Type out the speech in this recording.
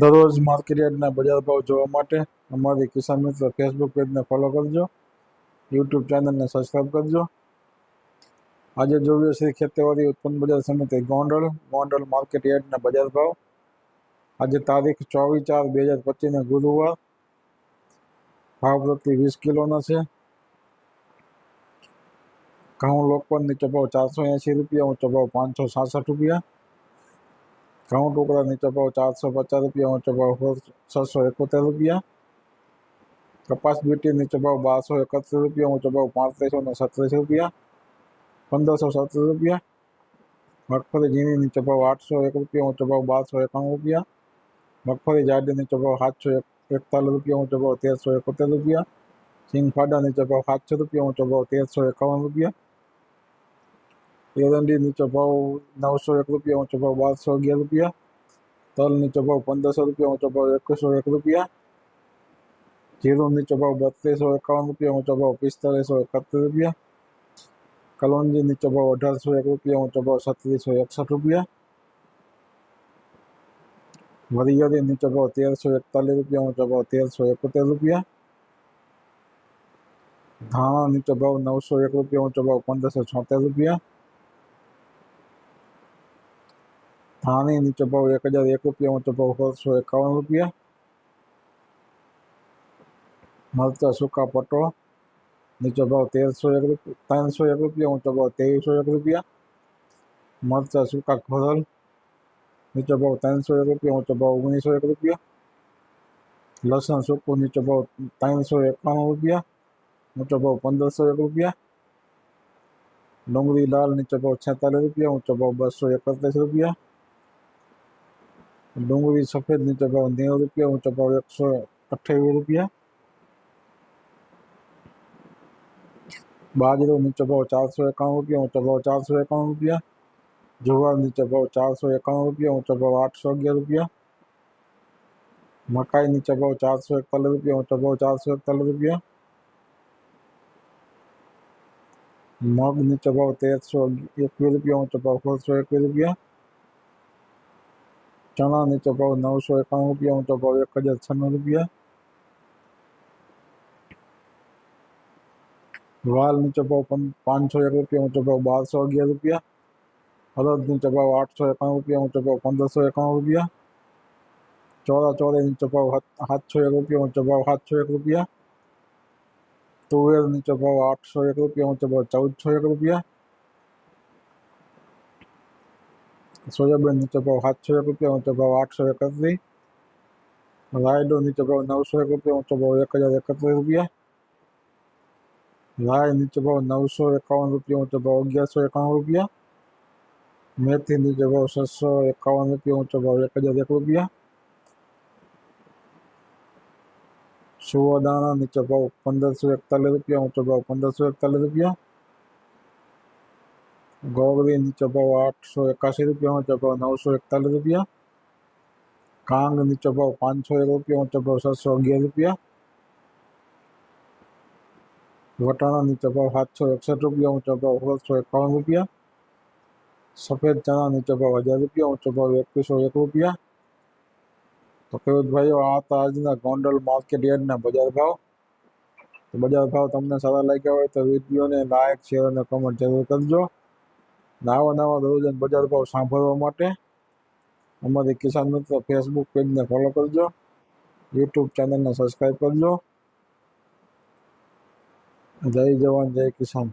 દરરોજ માર્કેટ યાર્ડના બજાર ભાવ જોવા માટે અમારી કિસાન મિત્ર ફેસબુક પેજને ફોલો કરજો. યુટ્યુબ ચેનલને સબસ્ક્રાઈબ કરજો. આજે જોઈએ શ્રી ખેતીવાડી ઉત્પન્ન બજાર સમિતિ ગોંડલ ગોંડલ માર્કેટ યાર્ડના બજાર ભાવ. આજે તારીખ ચોવીસ ચાર બે હજાર પચીસને ગુરુવાર. ભાવ પ્રતિ વીસ કિલોના છે. ઘઉં લોકપન નીચો ભાવ ચારસો એંશી રૂપિયા, ઊંચો ભાવ પાંચસો સાસઠ રૂપિયા. ઘઉં ટુકડા નીચો ભાવ ચારસો પચાસ રૂપિયા ઊંચો ભાવ છસો એકોતેર રૂપિયા કપાસ બીટી નીચો ભાવ બારસો એકત્રીસ રૂપિયા ઊંચો ભાવ પાંત્રીસો ને સત્રીસ રૂપિયા પંદરસો સત્રીસ રૂપિયા મગફળી ઝીણી નીચો ભાવ આઠસો એક રૂપિયા ઊંચો ભાવ બારસો એકાણું રૂપિયા મગફળી જાડી નીચો ભાવ સાતસો એક એકતાલીસ રૂપિયા ઊંચો ભાવ તેરસો એકોતેર રૂપિયા સિંગ ફાડા નીચો ભાવ સાતસો રૂપિયા ઊંચો ભાવ તેરસો એકાવન રૂપિયા એરંડી નીચો ભાવ નવસો એક રૂપિયા ઊંચો ભાવ બારસો અગિયાર રૂપિયા તલ નીચો ભાવ પંદરસો રૂપિયા ઊંચો ભાવ એકવીસો એક રૂપિયા જીરું નીચો ભાવ બત્રીસો એકાવન રૂપિયા ઊંચો ભાવ પિસ્તાલીસો એકત્રીસ રૂપિયા કલોંજી નીચો ભાવ અઢારસો એક રૂપિયા ઊંચો ભાવ છત્રીસો એકસઠ રૂપિયા વરિયાળી નીચો ભાવ તેરસો એકતાલીસ રૂપિયા ઊંચો ભાવ તેરસો એકોતેર રૂપિયા ધાણા નીચો ભાવ નવસો એક રૂપિયા ઊંચો ભાવ પંદરસો છોતેર રૂપિયા ધાણી નીચો ભાવ એક હજાર એક રૂપિયા ઊંચો ભાવ સોળસો એકાવન રૂપિયા મરચા સૂકા પટો નીચો ભાવ તેરસો એક રૂપિયા ત્રણસો એક રૂપિયા ઊંચો ભાવ ત્રેવીસો એક રૂપિયા મરચા સૂકા ખોરલ નીચો ભાવ ત્રણસો એક રૂપિયા ઊંચો ભાવ ઓગણીસો એક રૂપિયા લસણ સૂકું નીચો ભાવ ત્રણસો એકાણું રૂપિયા ઊંચો ભાવ પંદરસો એક રૂપિયા ડુંગળી લાલ નીચો ભાવ છેતાલીસ રૂપિયા ઊંચો ભાવ બસો એકત્રીસ રૂપિયા ડુંગળી સફેદ નીચો ભાવ નેવું રૂપિયા ઊંચો ભાવ એકસો અઠ્યાવીસ રૂપિયા બાજરો નીચો ભાવ ચારસો એકાણું રૂપિયા ઊંચો ભાવ ચારસો એકાણું રૂપિયા જુવાર નીચો ભાવ ચારસો એકાણું રૂપિયા ઊંચો ભાવ આઠસો અગિયાર રૂપિયા મકાઈ નીચો ભાવ ચારસો એકતાલીસ રૂપિયા ઊંચો ભાવ ચારસો એકતાલીસ રૂપિયા મગ નીચો ભાવ તેરસો એકવીસ રૂપિયા ઊંચો ભાવ સોળસો એકવીસ રૂપિયા ચણા નીચો ભાવ નવસો એકાણું રૂપિયા ઊંચો ભાવ એક હજાર છન્નું રૂપિયા વાલ નીચો ભાવ પાંચસો એક રૂપિયા ઊંચો ભાવ બારસો અગિયાર રૂપિયા હળદ નીચો ભાવ આઠસો એકાણું રૂપિયા ઊંચો ભાવ પંદરસો એકાણું રૂપિયા ચોરા ચોરે નીચો ભાવ સાતસો એક રૂપિયા ઊંચો ભાવ સાતસો એક રૂપિયા તુવેર નીચો ભાવ આઠસો એક રૂપિયા ઊંચો ભાવ ચૌદસો એક રૂપિયા સોયાબીન નીચો ભાવ સાતસો એક રૂપિયા ઊંચો ભાવ આઠસો એકત્રીસ રાયડો નીચો ભાવ નવસો એક રૂપિયા ઊંચો ભાવ એક હજાર એકત્રીસ રૂપિયા રાય નીચો ભાવ નવસો એકાવન રૂપિયા ઊંચો ભાવ અગિયારસો એકાણું રૂપિયા મેથી નીચો ભાવ છસો એકાવન રૂપિયા ઊંચો ભાવ એક હજાર એક રૂપિયા સુવાદાણા નીચો ભાવ પંદરસો એકતાલીસ રૂપિયા ઊંચો ભાવ પંદરસો એકતાલીસ રૂપિયા ગોગડી નીચો ભાવ આઠસો એકાસી રૂપિયા ઊંચો ભાવ નવસો એકતાલીસ રૂપિયા કાંગ નીચો ભાવ પાંચસો એક રૂપિયા ઊંચો ભાવ સાતસો અગિયાર રૂપિયા વટાણા નીચો ભાવ સાતસો એકસઠ રૂપિયા ઊંચો ભાવ સોળસો એકાવન રૂપિયા સફેદ ચણા નીચો ભાવ હજાર રૂપિયા ઊંચો ભાવ એકવીસો એક રૂપિયા તો ખેડૂત ભાઈઓ આ હતા આજના ગોંડલ માર્કેટ યાર્ડના બજાર ભાવ તો બજાર ભાવ તમને સારા લાગ્યા હોય તો વિડીયોને લાઇક શેર અને કમેન્ટ જરૂર કરજો નવા નવા દરરોજન બજાર ભાવ સાંભળવા માટે અમારી કિસાન મિત્ર ફેસબુક પેજને ફોલો કરજો. યુટ્યુબ ચેનલને સબસ્ક્રાઈબ કરજો. જય જવાન, જય કિસાન.